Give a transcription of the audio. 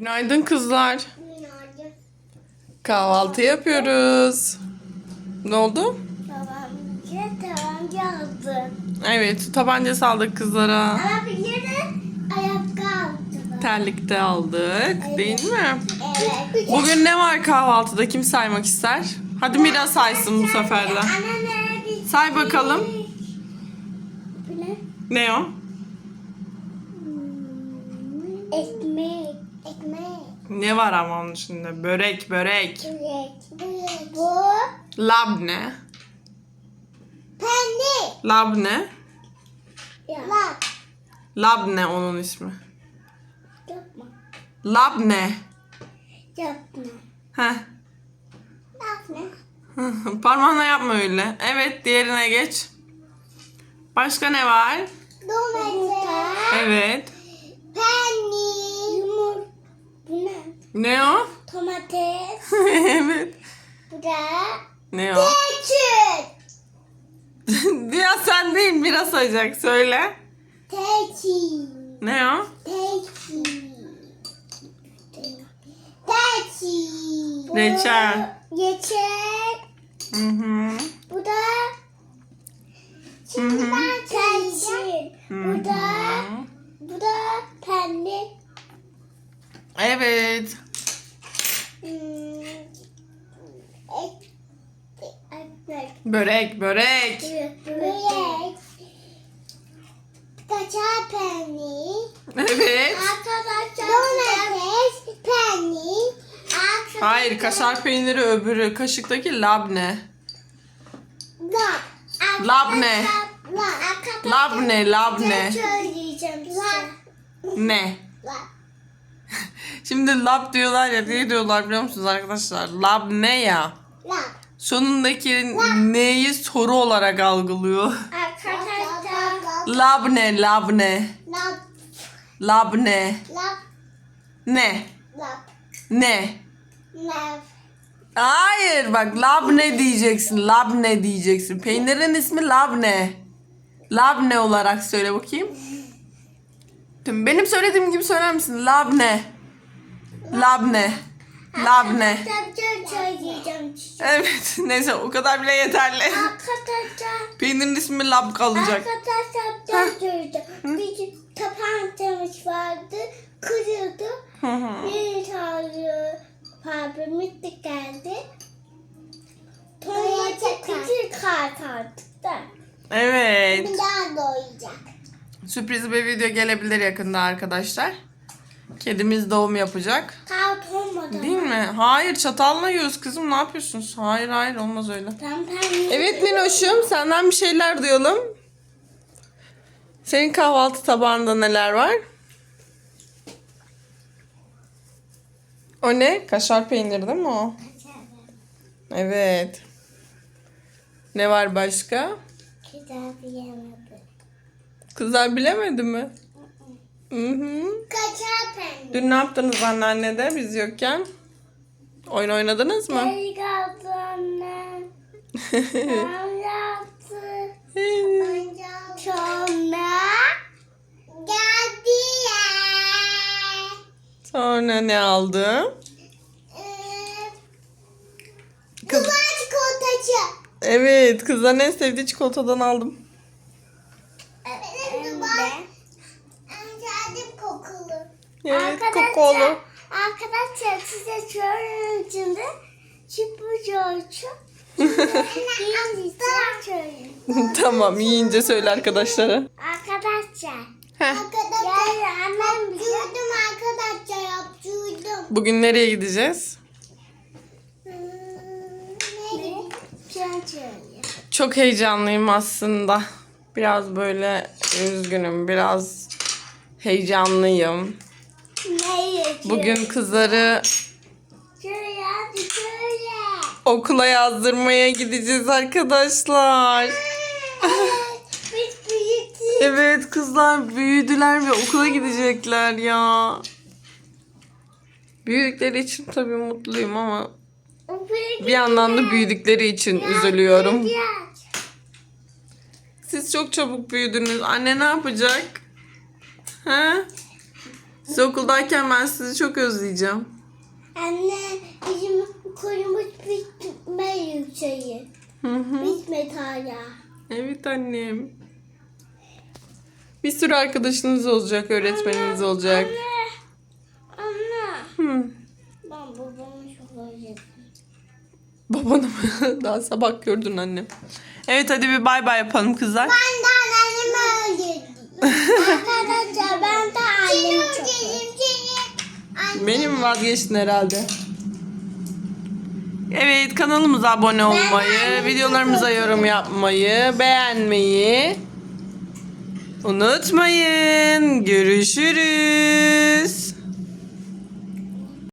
Günaydın kızlar. Günaydın. Kahvaltı yapıyoruz. Ne oldu? Babamca tabanca aldı. Evet, tabanca aldık kızlara. Ama bir ayakkabı aldı. Terlik de aldık, değil mi? Evet. Bugün ne var kahvaltıda? Kim saymak ister? Hadi Mira saysın bu sefer de. Say bakalım. Bu ne? Ne o? Ekmek. Ne var ama onun içinde? Börek, börek. Börek. Bu Labne. peynir. Labne. Lap. Labne onun ismi. Yapma. Labne. Yapma. Heh. Yapma. Parmağınla yapma öyle. Evet, diğerine geç. Başka ne var? Domates. Evet. Peynir. Yumurta. Bu ne? O? Domates. evet. Bu da Ne o? Keçi. ya sen değil biraz sayacak. Söyle. Keçi. Ne o? Keçi. Bu Reçel. Reçel. Hı hı. Bu da Şimdi ben keçi. Bu da bu da peynir. Evet. Börek, börek. Börek. Kaçar peynir. Evet. Arkadaşlar domates, peynir. Hayır, kaşar peyniri öbürü. Kaşıktaki labne. Lab. Labne. Lab. Labne, labne. Ne? Lab. Şimdi lab diyorlar ya diye diyorlar biliyor musunuz arkadaşlar? Lab ne ya? Lab. Sonundaki neyi soru olarak algılıyor. Arkadaşlar. Lab ne, lab ne? Lab. Lab ne? Lab. Ne? Lab. Ne? Lab. Hayır bak lab ne diyeceksin. Lab ne diyeceksin. Peynirin ismi lab ne? Lab ne olarak söyle bakayım. Benim söylediğim gibi söyler misin? Lab ne? Lab ne? Lab ne? Arkadaşlar söyleyeceğim size. Evet neyse o kadar bile yeterli. Arkadaşlar. Peynirin ismi lab kalacak. Arkadaşlar ben söyleyeceğim. Bizim tabancamız vardı. Kırıldı. Hı hı. Bir tane de geldi. Tuvalete küçük kart artık da. evet. Bir daha doyacak. Sürpriz bir video gelebilir yakında arkadaşlar. Kedimiz doğum yapacak. Kart olmadı. Değil mi? Hayır çatalla yiyoruz kızım ne yapıyorsunuz? Hayır hayır olmaz öyle. Ben ben Evet Minoş'um senden bir şeyler duyalım. Senin kahvaltı tabağında neler var? O ne? Kaşar peyniri değil mi o? Evet. Ne var başka? Kitap yemedi. Kızlar bilemedi mi? Hı hı. Kaçar peynir. Dün ne yaptınız anneannede biz yokken? Oyun oynadınız mı? Geri kaldı anne. Ben yaptı. Sonra geldi ya. Sonra ne aldı? Ee, Kız, Duvar çikolatacı. evet kızların en sevdiği çikolatadan aldım. Evet kokolu. Arkadaşlar size söyleyeyim şimdi. Çipucu ölçü. Tamam yiyince söyle arkadaşlara. Arkadaşlar. Heh. Arkadaşlar. Annem Yaptırdım arkadaşlar yaptırdım. Bugün nereye gideceğiz? Söyle. Çok heyecanlıyım aslında. Biraz böyle üzgünüm, biraz heyecanlıyım. Bugün kızları okula yazdırmaya gideceğiz arkadaşlar. Evet kızlar büyüdüler ve okula gidecekler ya. Büyüdükleri için tabii mutluyum ama bir yandan da büyüdükleri için üzülüyorum. Siz çok çabuk büyüdünüz. Anne ne yapacak? Ha? Siz okuldayken ben sizi çok özleyeceğim. Anne bizim okulumuz bitme yükseği. Hı hı. Bitmedi hala. Evet annem. Bir sürü arkadaşınız olacak, öğretmeniniz olacak. Anne. Anne. Hı. Ben babamı çok özledim. Babanı mı? Daha sabah gördün annem. Evet hadi bir bay bay yapalım kızlar. Ben de annemi özledim. Arkadaşlar ben de annemi çok özledim. Benim vazgeçtin herhalde. Evet kanalımıza abone olmayı, videolarımıza yorum yapmayı, beğenmeyi unutmayın. Görüşürüz.